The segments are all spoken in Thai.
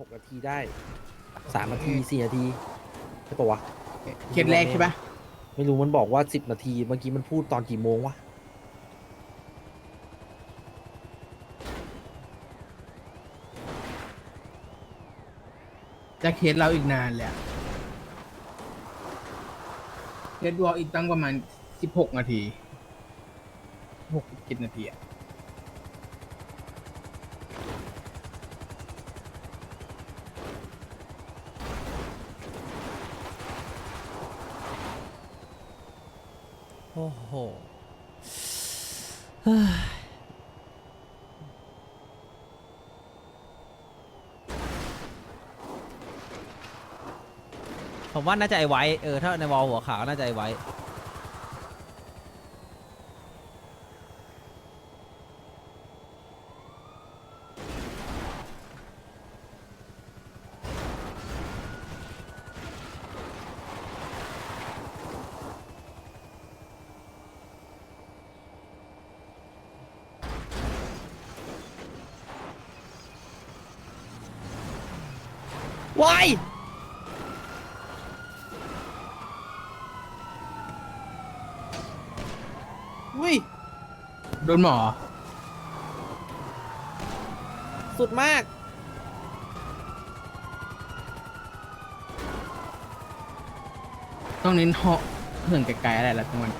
หกนาทีได้สามนาทีสี่นาทีใช่ปะวะ เคสแรกใช่ปะไม่รู้มันบอกว่าสิบนาทีเมื่อกี้มันพูดตอนกี่โมงวะจะเคสเราอีกนานเลยอะเคสวอลอีกตั้งประมาณสิบหกนาทีหกสิบนาทีอะ โอ้โหผมว่าน่าจะไอไว้ เออ ถ้าในวอลหัวขาวน่าจะไอไว้ วายอุ้ย โดนหมอ สุดมาก ต้องเน้นเหาะเพื่อนไกลๆอะไรละทั้งวัน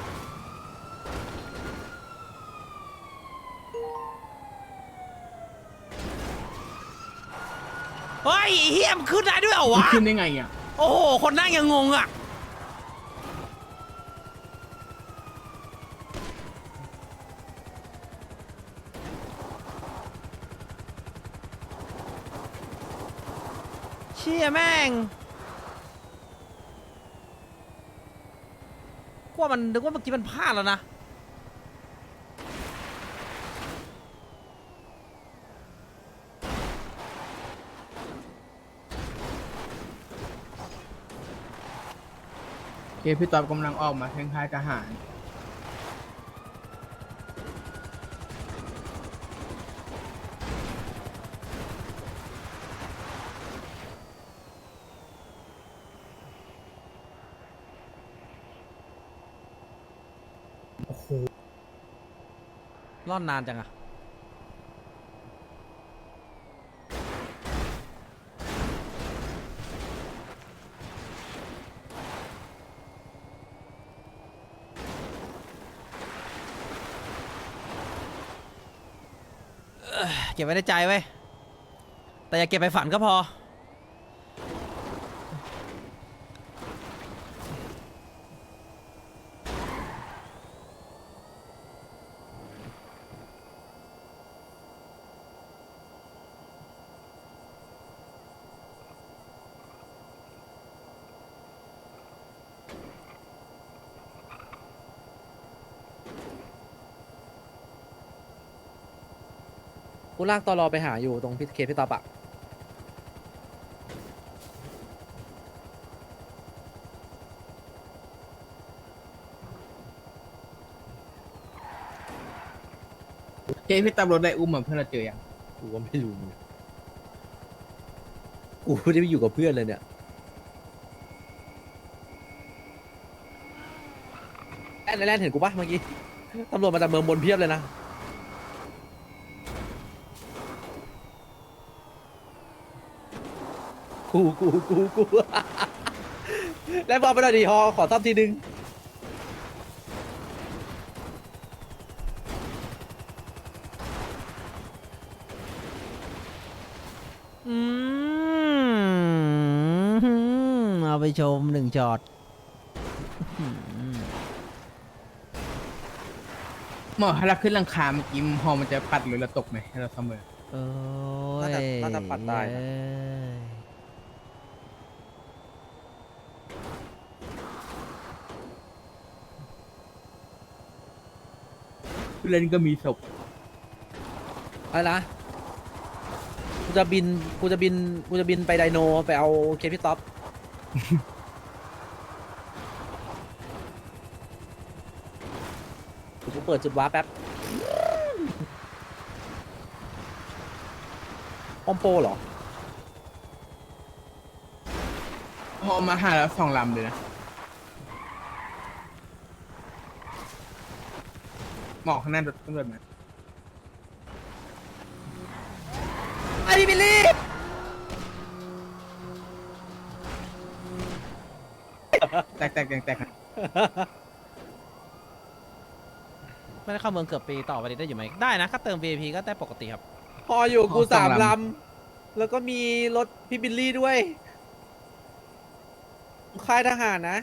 เฮ้ยไอ้เฮียมนขึ้นได้ด้วยเหรอมันวะ ขึ้นได้ไงอะโอ้โห คนนั่งยังงงอะ เชี่ยแม่งกว่ามันนึกว่าเมื่อกี้มันพลาดแล้วนะ เคพี่ตอบกำลังออกมาเพ่งค่ายทหาร รอดนานจังอะ เก็บไว้ในใจไว้ยแต่อย่าเก็บไปฝันก็พอ กูลากตอรอไปหาอยู่ตรงพิเคสพี่ตอบอะเคสพี่ต๊อบรถได้อุ้มมาเพื่อนเราเจอยังกูก็ไม่รู้เหมือนกันกูไม่ได้ไปอยู่กับเพื่อนเลยเนี่ย แอนแอนเห็นกูปะเมื่อกี้ ตำรวจมาจากเมืองบนเพียบเลยนะ กูกูกูกูแล้วบอกไปหน่อยดิฮอขอทับทีนึงอืมเอาไปชมหนึ่งช็อตอืมหมอให้เราขึ้นหลังคาเมื่อกี้หอมันจะปัดหรือเราตกไหมให้เราเสมอโอ้ยน่าจะน่าจะปัดได้นะ เอ้ย เล่นก็มีศพอะไรนะกูจะบินกูจะบินกูจะบินไปไดโนไปเอาเคพี่ท็อป กูเปิดจุดว้าร์ปแป๊บออมโปเหรออมาหาแล้วสองลำเลยนะ หมอกข้างหน้ารถตำรวจมาไอ้บิลลี่แตกแตกแตกแตกไม่ได้เข้าเมืองเกือบปีต่อไปได้อยู่ไหมได้นะ ถ้าเติม VIP ก็ได้ปกติครับ พออยู่กูสามลำ แล้วก็มีรถพี่บิลลี่ด้วย ค่ายทหารนะ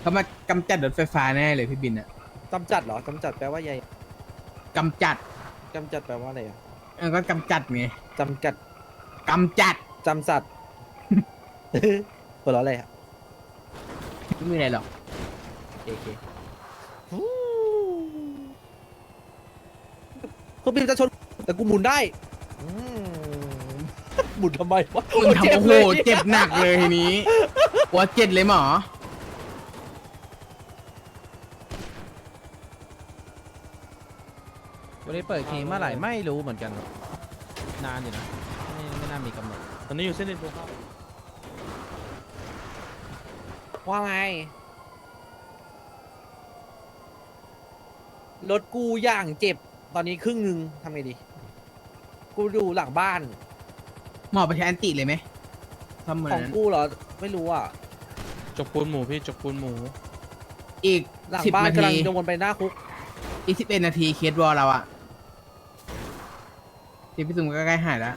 เขามากำจัดรถไฟฟ้าแน่เลยพี่บินอะ จำจัดเหรอจำจัดแปลว่าใหญ่กำจัดจำจัดแปลว่าอะไรอะเออก็กำจัดไงจำกัดกำจัดจำสัตว์ หัวเราะอะไรอะไม่มีอะไรหรอกโอเคโอเคเครื่องบินจะชนแต่กูหมุนได้อืมหมุนทำไมวะมึงทำโอ้โหเลยเจ็บหนักเลยทีนี้หัวเจ็ดเลยหมอ วันนี้เปิดทีเมื่อไหร่ไม่รู้เหมือนกันนานอยู่นะไม่ไม่น่ามีกำหนดตอนนี้อยู่เส้นดินภูเขาว่าไง รถกูอย่างเจ็บตอนนี้ครึ่งหนึ่งทำไงดี กูอยู่หลังบ้าน หมอไปใช้แอนติเลยไหมทำเหมือของนกูเหรอ ไม่รู้อะจกปูนหมูพี่จกปูนหมู อีกหลังสิบบ้านนากำลัทีงจะวนไปหน้าคุกอีกสิบเอ็ดนาทีเคสวอลเราอะ ที่พี่ตุ้มก็ใกล้หายแล้ว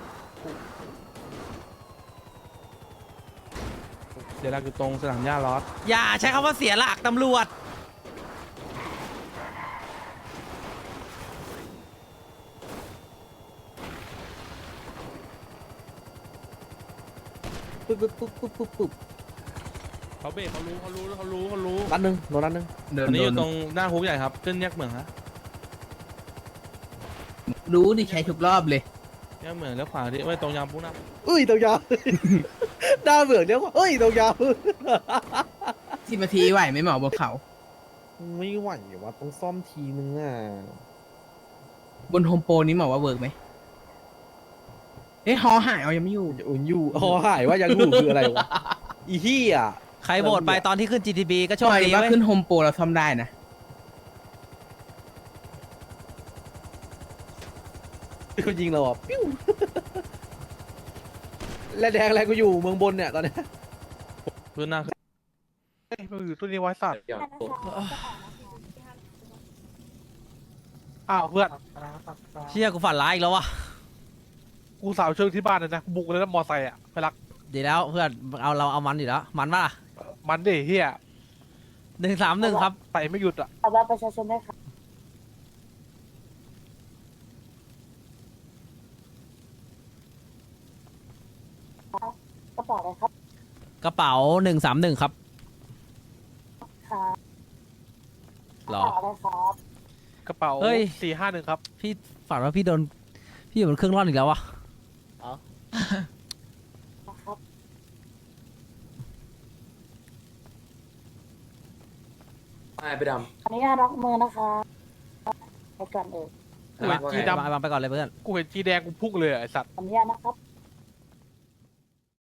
เดี๋ยวเราอยู่ตรงสนามหญ้าลอสอย่าใช้คำว่าเสียหลักตำรวจ ปุ๊บปุ๊บปุ๊บปุ๊บปุ๊บปุ๊บเขาเบรกเขารู้เขารู้เขารู้เขารู้นัดหนึ่งโดนนัดหนึ่งเดิตนอนนี้อโดยู่นตรงหน้าคุกใหญ่ครับขึ้นแยกเหมืองฮะ รู้ดิใช้ทุกรอบเลยแยกเหมืองแล้วขวาที่ไม่ตรงยามปุ๊บนะเอ้ยตรงยาว หน้าเบื่อเดี๋ยวเอ้ยตรงยาว สิบนาทีไหวไหมหมอบนเขา ไม่ไหวว่ะต้องซ่อมทีนึงอะบนโฮมโปรนี้หมอว่าเวิร์กไหมเอ๊ะฮอหายเอายังไม่อยู่ อุ่นอยู่อ๋อหายว่ายังอยู่คืออะไรวะอีเหี้ย ใครโหวตไปตอนที่ขึ้น GTB ก็โชคปล่อยดีว่าเว้ยขึ้นโฮมโปรเราซ่อมได้นะ เขายิงเราอะปิ้วและแดงอะไรกูอยู่เมืองบนเนี่ยตอนเนี้ยพื้นหน้าเฮ้ยมันอยู่ตัวนี้ไว้สัตว์อ้าวเพื่อนเชี่ยกูฝันร้ายอีกแล้ววะกูสาวเชิงที่บ้านเลยนะบุกเลยนะมอไซค์อะไปรักดีแล้วเพื่อนเอาเราเอามันอยู่แล้วมันปะล่ะมันดิเฮียหนึ่งสามหนึ่งครับ ใส่ไม่หยุดอะ เอาบัตรประชาชนได้วยค่ะกระเป๋า อะไรครับกระเป๋าหนึ่งสามหนึ่งครับค่ะหรกอระเป๋าอะไรครับกระเป๋าเฮ้ย สี่ห้าหนึ่งครับ พี่ฝันว่าพี่โดน พี่อยู่บนเครื่องร่อนอีกแล้ววะนะครับไปไปดขออนุญาตล็อกมือนะคะไปก่อนเออกูเห็นจีดวางวางไปก่อนเลยเพื่อนำกูเห็นจีแดงกูพุ่งเลยอะไอสัตว์ขออนุญาตนะครับ